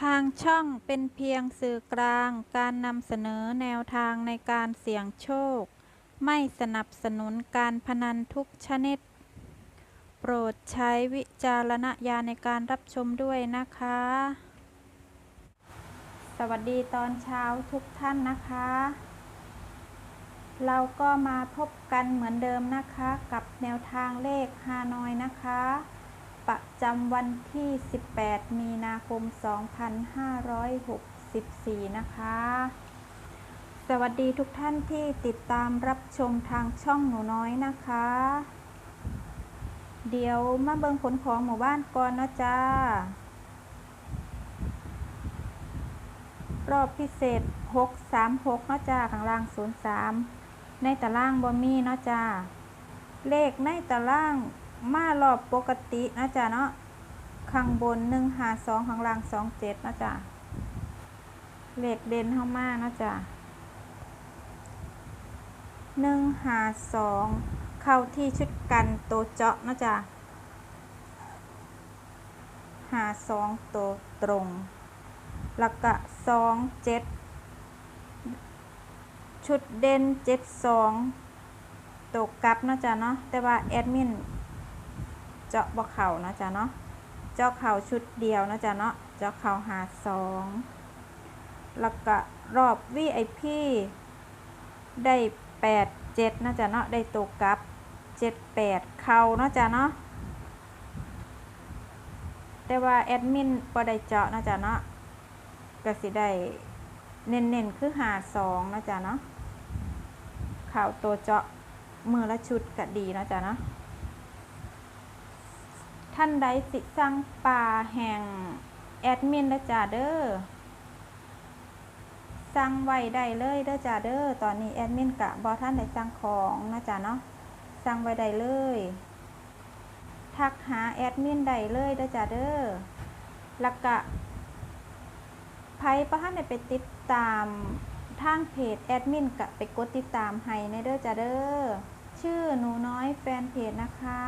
ทางช่องเป็นเพียงสื่อกลางการนำเสนอแนวทางในการเสี่ยงโชค ไม่สนับสนุนการพนันทุกชนิด โปรดใช้วิจารณญาณในการรับชมด้วยนะคะ สวัสดีตอนเช้าทุกท่านนะคะ เราก็มาพบกันเหมือนเดิมนะคะ กับแนวทางเลขฮานอยนะคะ ประจำวันที่ 18 มีนาคม 2564 นะคะ สวัสดีทุกท่านที่ติดตามรับชมทางช่องหนูน้อยนะคะ เดี๋ยวมาเบิงผลของหมู่บ้านก่อนนะจ๊ะรอบพิเศษ 636 เนาะจ้าข้างล่าง 03 ในตารางบ่มีเนาะจ้า เลขในตาราง มารอบปกตินะจ๊ะเนาะข้างบน152ข้างล่าง27นะจ๊ะเลขเด่นเข้ามานาะจ้ะ152เข้าที่ชุดกันโตเจาะนะจ๊ะ52ตัวตตรงแล้วก็สองเจ็ดชุดเด่นเจ็ดสองตกกลับนาะจ๊ะเนาะแต่ว่าแอดมิน เจาะบ่เข่าเนาะจ๊ะเนาะเจาะเข่าชุดเดียวเนาะจ๊ะเนาะเจาะเข่าหาสองแล้วก็รอบ VIP ได้แปดเจ็ดนะจ๊ะเนาะได้ตกกลับเจ็ดแปดเข่าเนาะจ๊ะเนาะแต่ว่าแอดมินบ่ได้เจาะนะจ๊ะเนาะก็สิได้เน้นๆคือหาสองนะจ๊ะเนาะข่าวตัวเจาะมือละชุดก็ดีนะจ๊ะเนาะ ท่านใดสิสั่งปลาแห่งแอดมินนะจ๊ะเด้อสั่งไว้ได้เลยเด้อจ้าเด้อตอนนี้แอดมินกะบอท่านได้สั่งของนะจ๊ะเนาะสั่งไว้ได้เลย ทักหาแอดมินได้เลยเด้อจ้าเด้อแล้วก็ไพ่ประหันได้ไปติดตามทางเพจแอดมินกับไปกดติดตามให้ในเด้อจ้าเด้อชื่อหนูน้อยแฟนเพจนะคะ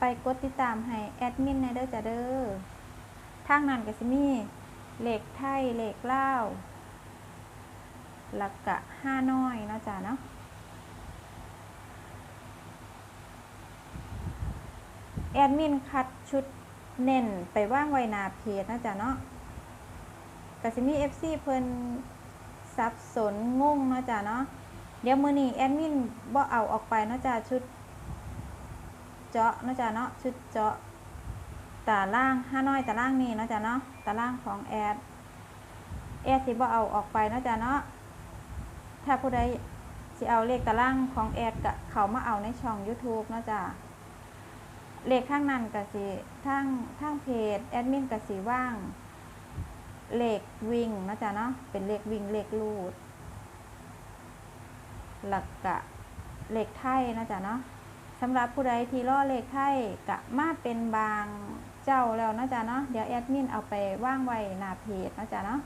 ไปกดติดตามให้แอดมินในเด้อจ้าเด้อทางนั้นก็สิมีเหล็กไทยเหล็กเล่าวแล้วก็ห้าน้อยเนาะจ้าเนาะแอดมินคัดชุดเน้นไปว่างไวนาเพจนะจ๊ะเนาะกสิมี FC เพิ่นสับสนงงนะจ้ะเนาะ เดี๋ยวมือนี้แอดมินบ่เอาออกไปนะจ้ะชุด เจาะนาะจ้ะเนาะชุดเจาะตาล่างห้าน้อยตาล่างนี่นาะจ้ะเนาะตาล่างของแอดแอดสิบ่เอาออกไปนาะจ้ะเนาะถ้าผู้ใดสิเอาเลขตาล่างของแอดก็เขามาเอาในช่อง YouTube นาะจ้ะเลขข้างนั้นก็สิทางทางเพจแอดมินก็สิว่างเลขวิ่งนะจ๊ะเนาะเป็นเลขวิ่งเลขลูด หลักกะเลขไทยนะจ๊ะเนาะ สำหรับผู้ใดที่ล่อเลขไทยกะมาเป็นบางเจ้าแล้วนะจ๊ะเนาะเดี๋ยวแอดมินเอาไปว่างไว้หน้าเพจนะจ๊ะเนาะ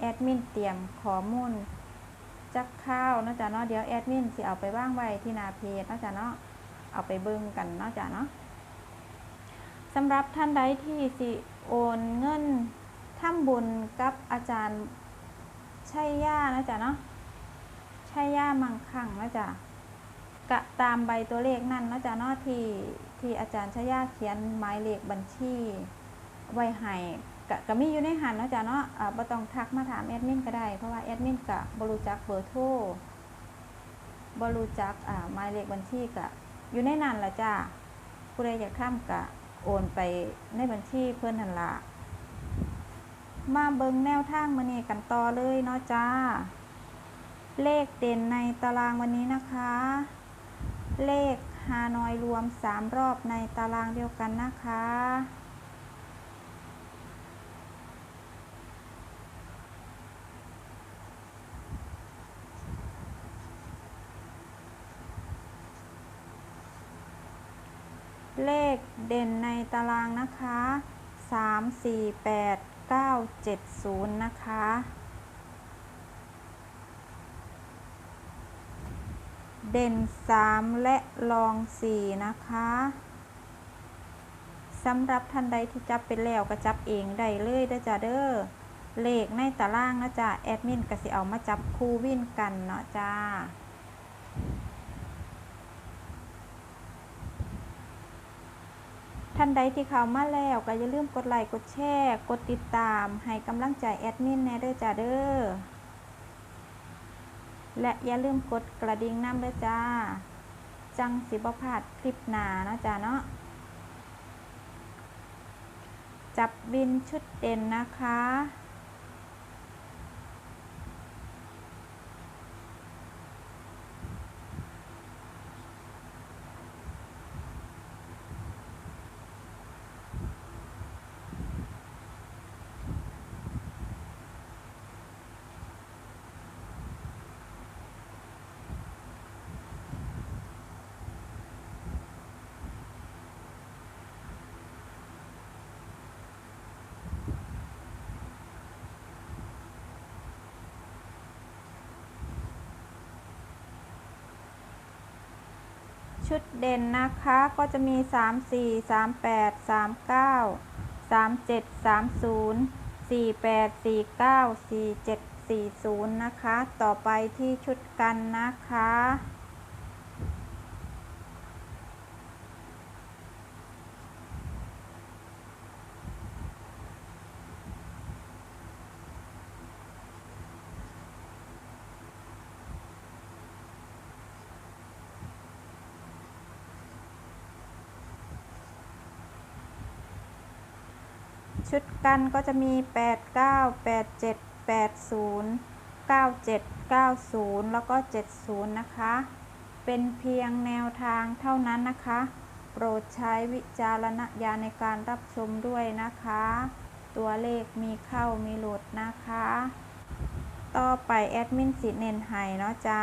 แอดมินเตรียมข้อมูลจักข้าวนะจ๊ะเนาะเดี๋ยวแอดมินสิเอาไปว่างไว้ที่หน้าเพจนะจ๊ะเนาะเอาไปเบิ่งกันนะจ๊ะเนาะสำหรับท่านใดที่สิโอนเงินทำบุญกับอาจารย์ชัยย่านะจ๊ะเนาะชัยย่ามังคังนะจ๊ะ กะตามใบตัวเลขนั่นนะจ๊ะเนาะที่ที่อาจารย์ชยาเขียนหมายเลขบัญชี ไว้ให้กะก็มีอยู่ในหันนะจ๊ะเนาะอ่าบ่ต้องทักมาถามแอดมินก็ได้ เพราะว่าแอดมินกะบ่รู้จักเบอร์โทรบ่รู้จักอ่าหมายเลขบัญชีกะอยู่ในนั้นล่ะจ้าผู้ใดอยากข้ามกะโอนไปในบัญชีเพื่อนหันละมาเบิงแนวทางมาเนี่กันต่อเลยเนาะจ้า เลขเด่นในตารางวันนี้นะคะ เลขฮานอยรวม 3 รอบในตารางเดียวกันนะคะ เลขเด่นในตารางนะคะ 3 4 8 9 7 0 นะคะ เด่น 3 และรอง 4 นะคะสำหรับท่านใดที่จับเป็นแล้วก็จับเองได้เลยเด้อจ้าเด้อเลขในตารางนะจ้าแอดมินก็สิเอามาจับคู่วิ่นกันเนาะจ้าท่านใดที่เข้ามาแล้วก็อย่าลืมกดไลค์กดแชร์ กดติดตาม ให้กำลังใจแอดมินแน่เด้อจ้าเด้อ และอย่าลืมกดกระดิ่งน้ำด้อจ้า จังสิบพลาดคลิปหนานะจ้าเนาะจับบินชุดเด่นนะคะ ชุดเด่นนะคะก็จะมี 3 4 3 8 3 9 3 7 3 0 4 8 4 9 4 7 4 0 นะคะ ต่อไปที่ชุดกันนะคะ ชุดกันก็จะมี 8 9 8 7 8 0 9 7 9 0 แล้วก็ 70 นะคะ เป็นเพียงแนวทางเท่านั้นนะคะ โปรดใช้วิจารณญาณในการรับชมด้วยนะคะ ตัวเลขมีเข้ามีหลุดนะคะ ต่อไปแอดมินสิเน้นให้เนาะจ้า